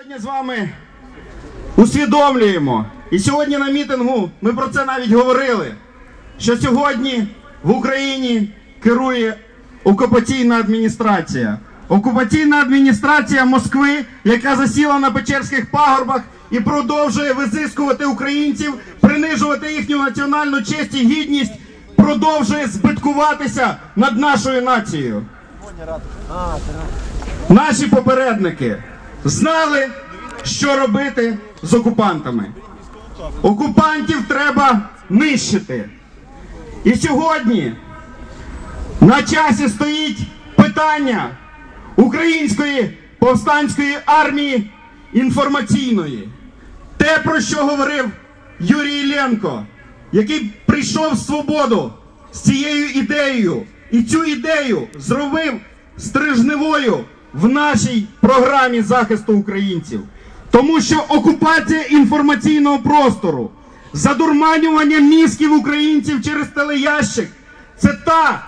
Сьогодні з вами усвідомлюємо, і сьогодні на мітингу ми про це навіть говорили, що сьогодні в Україні керує окупаційна адміністрація. Окупаційна адміністрація Москви, яка засіла на Печерських пагорбах і продовжує визискувати українців, принижувати їхню національну честь і гідність, продовжує збиткуватися над нашою нацією. Наші попередники знали, що робити з окупантами. Окупантів треба нищити. І сьогодні на часі стоїть питання української повстанської армії інформаційної. Те, про що говорив Юрій Іллєнко, який прийшов в свободу з цією ідеєю, і цю ідею зробив стрижневою в нашій програмі захисту українців. Тому що окупація інформаційного простору, задурманювання мізків українців через телеящик це та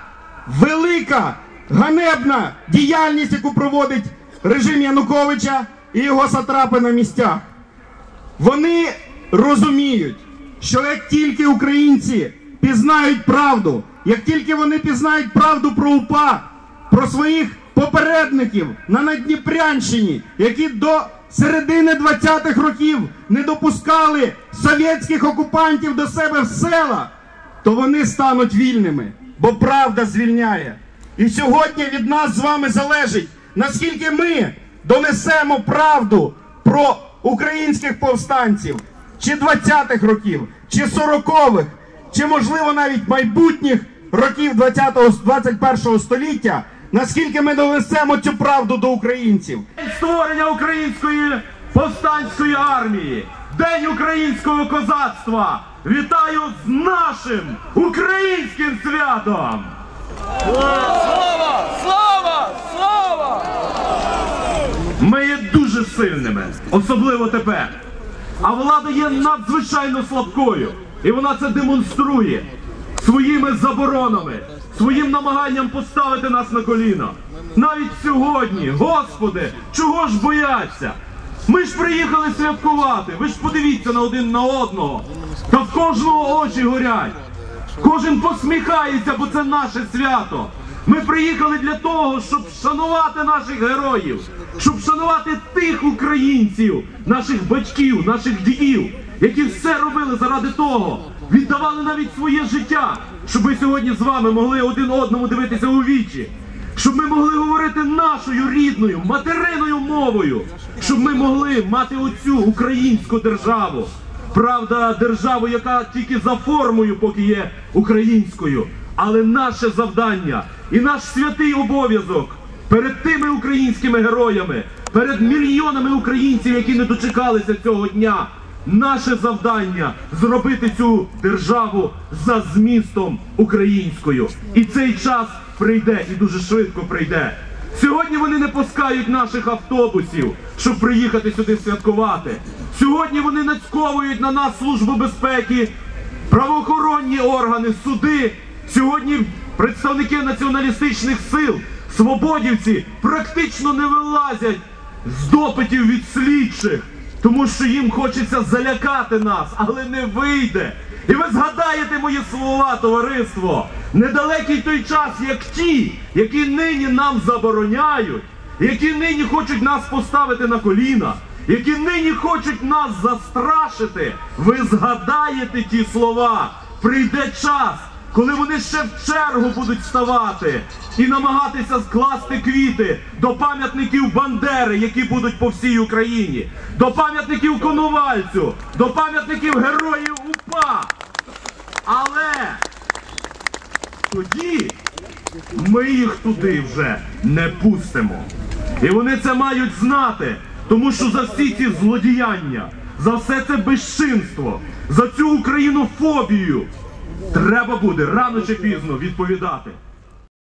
велика ганебна діяльність, яку проводить режим Януковича і його сатрапи на місцях. Вони розуміють, що як тільки українці пізнають правду, як тільки вони пізнають правду про УПА, про своїх попередників на Надніпрянщині, які до середини 20-х років не допускали совєтських окупантів до себе в села, то вони стануть вільними, бо правда звільняє. І сьогодні від нас з вами залежить, наскільки ми донесемо правду про українських повстанців, чи 20-х років, чи 40-х, чи можливо навіть майбутніх років 20-го, 21-го століття, наскільки ми донесемо цю правду до українців. День створення української повстанської армії, День українського козацтва. Вітаю з нашим українським святом! Слава! Слава! Слава! Ми є дуже сильними, особливо тепер. А влада є надзвичайно слабкою. І вона це демонструє своїми заборонами, своїм намаганням поставити нас на коліна. Навіть сьогодні, Господи, чого ж бояться? Ми ж приїхали святкувати. Ви ж подивіться на один на одного. Та в кожного очі горять. Кожен посміхається, бо це наше свято. Ми приїхали для того, щоб шанувати наших героїв, щоб шанувати тих українців, наших батьків, наших дідів, які все робили заради того, віддавали навіть своє життя, щоб ми сьогодні з вами могли один одному дивитися у вічі, щоб ми могли говорити нашою рідною, материною мовою, щоб ми могли мати оцю українську державу. Правда, державу, яка тільки за формою поки є українською. Але наше завдання і наш святий обов'язок перед тими українськими героями, перед мільйонами українців, які не дочекалися цього дня. Наше завдання зробити цю державу за змістом українською. І цей час прийде і дуже швидко прийде. Сьогодні вони не пускають наших автобусів, щоб приїхати сюди святкувати. Сьогодні вони нацьковують на нас службу безпеки, правоохоронні органи, суди. Сьогодні представники націоналістичних сил, свободівці практично не вилазять з допитів від слідчих, тому що їм хочеться залякати нас, але не вийде. І ви згадаєте мої слова, товариство, недалекий той час, як ті, які нині нам забороняють, які нині хочуть нас поставити на коліна, які нині хочуть нас застрашити. Ви згадаєте ті слова. Прийде час, коли вони ще в чергу будуть вставати і намагатися скласти квіти до пам'ятників Бандери, які будуть по всій Україні, до пам'ятників Коновальцю, до пам'ятників героїв УПА. Але тоді ми їх туди вже не пустимо. І вони це мають знати, тому що за всі ці злодіяння, за все це безчинство, за цю українофобію треба буде рано чи пізно відповідати.